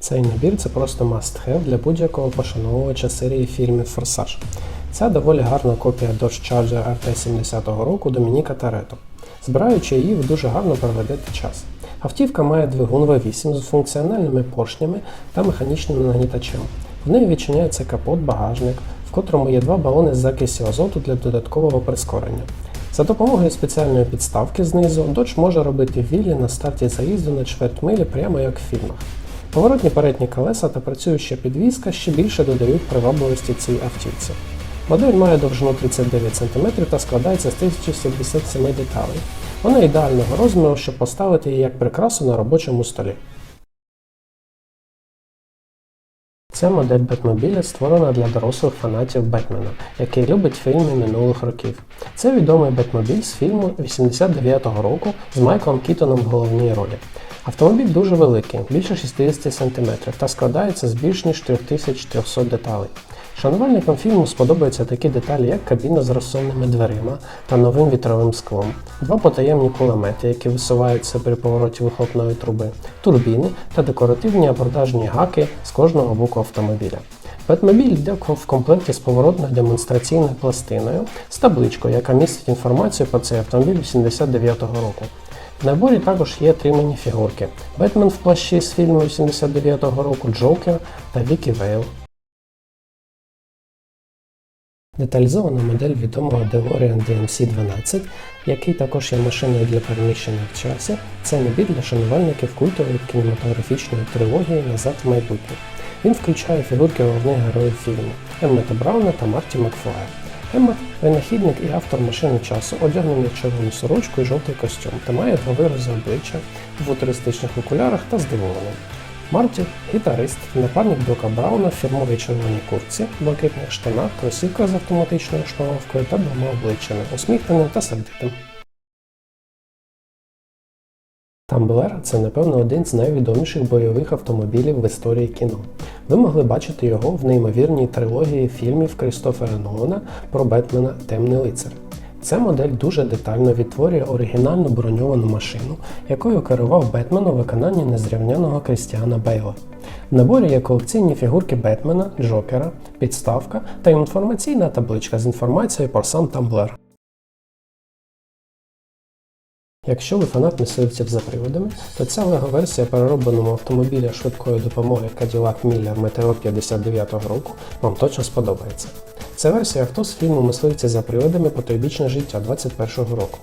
Цей набір це просто must-have для будь-якого пошановувача серії фільмів Форсаж. Це доволі гарна копія Dodge Charger RT 70-го року Домініка Торетто. Збираючи її, ви дуже гарно проведете час. Автівка має двигун V8 з функціональними поршнями та механічним нагнітачем. В неї відчиняється капот, багажник, в котрому є два балони з закисі азоту для додаткового прискорення. За допомогою спеціальної підставки знизу Dodge може робити віллі на старті заїзду на чверть милі прямо як в фільмах. Поворотні передні колеса та працююча підвізка ще більше додають привабливості цій автівці. Модель має довжину 39 см та складається з 1077 деталей. Вона ідеального розміру, щоб поставити її як прикрасу на робочому столі. Ця модель Бетмобіля створена для дорослих фанатів Бетмена, який любить фільми минулих років. Це відомий Бетмобіль з фільму 89-го року з Майклом Кітоном в головній ролі. Автомобіль дуже великий, більше 60 см, та складається з більш ніж 3300 деталей. Шанувальникам фільму сподобаються такі деталі, як кабіна з розсувними дверима та новим вітровим склом, два потаємні кулемети, які висуваються при повороті вихлопної труби, турбіни та декоративні абордажні гаки з кожного боку автомобіля. Бетмобіль йде в комплекті з поворотною демонстраційною пластиною з табличкою, яка містить інформацію про цей автомобіль 89-го року. В наборі також є тримані фігурки: Бетмен в плащі з фільму 89-го року, Джокер та Вікі Вейл. Деталізована модель відомого DeLorean DMC-12, який також є машиною для переміщення в часі, це набір для шанувальників культової кінематографічної трилогії Назад в майбутнє. Він включає фігурки головних героїв фільму Еммета Брауна та Марті Макфлая. Еммет – винахідник і автор машини часу, одягнений в червону сорочку і жовтий костюм, та має два вирази обличчя в футуристичних окулярах та здивований. Марті гітарист, напарник Дока Брауна в фірмовій червоній куртці, блакитних штанах, кросівках з автоматичною шнуровкою та двома обличчями, усміхненим та сердитим. Тамблер це, напевно, один з найвідоміших бойових автомобілів в історії кіно. Ви могли бачити його в неймовірній трилогії фільмів Крістофера Нолана про Бетмена Темний лицар. Ця модель дуже детально відтворює оригінальну броньовану машину, якою керував Бетмен у виконанні незрівняного Крістіана Бейла. В наборі є колекційні фігурки Бетмена, Джокера, підставка та інформаційна табличка з інформацією про сам Тамблер. Якщо ви фанат мисливців за приводами, то ця лего-версія переробленого автомобіля швидкої допомоги Cadillac Miller Meteor 59 року вам точно сподобається. Це версія авто з фільму Мисливці за приводами потойбічне життя 21 року.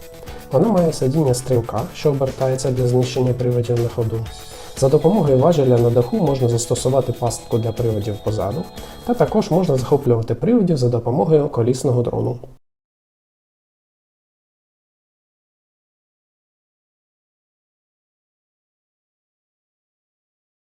Вона має сидіння стрімка, що обертається для знищення приводів на ходу. За допомогою важеля на даху можна застосувати пастку для приводів позаду, та також можна захоплювати приводів за допомогою колісного дрону.